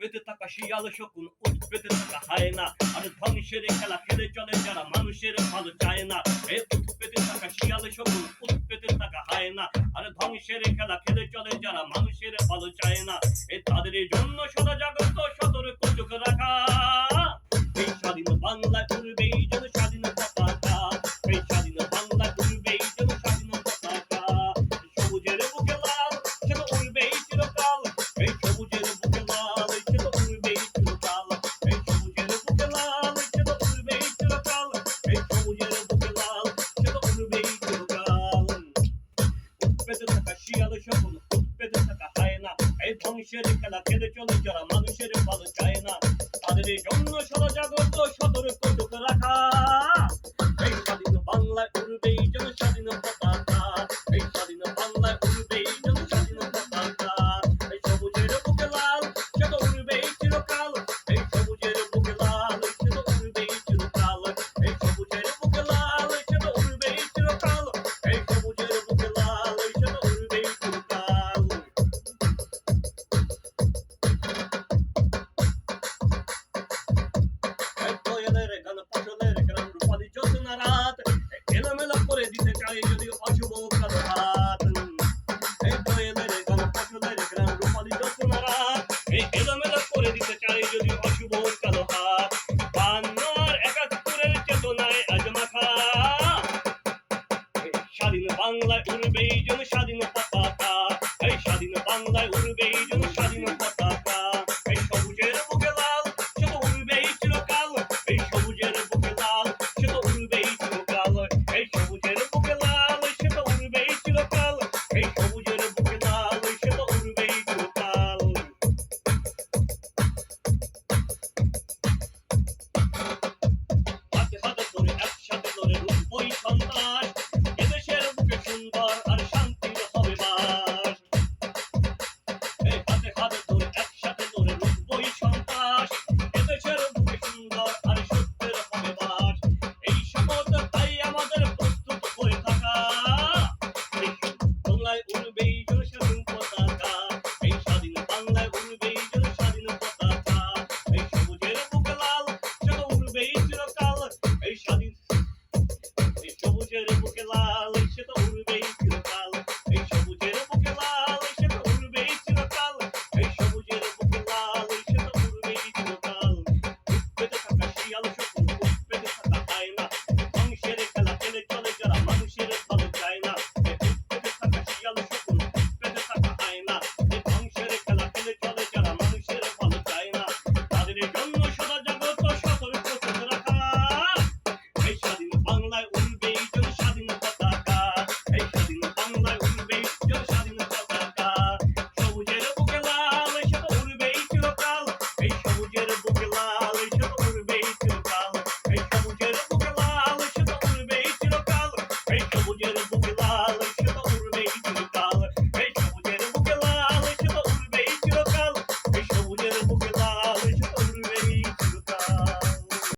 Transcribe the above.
পেতে থাকা শিয়াল শকুন উঠ পেতে থাকা হায় না। আর ধ্বংসের খেলা খেলে চলে যারা মানুষের ভালো চায় না। এ উঠ পেতে থাকা শিয়াল শকুন উঠ পেতে থাকা হায় না। আর ধ্বংসের খেলা খেলে চলে যারা মানুষের ভালো চায় না। এ তাদের জন্য সদা জাগ্রত, সতর্ক চোখ রাখা। এই স্বাধীন বাংলায় উড়বেই শিয়াল শকুন উৎপেতে থাকা হায় না এই ধ্বংসের খেলা খেলে চলে যারা মানুষের ভালো চায় না তাদের জন্য beijo no chão.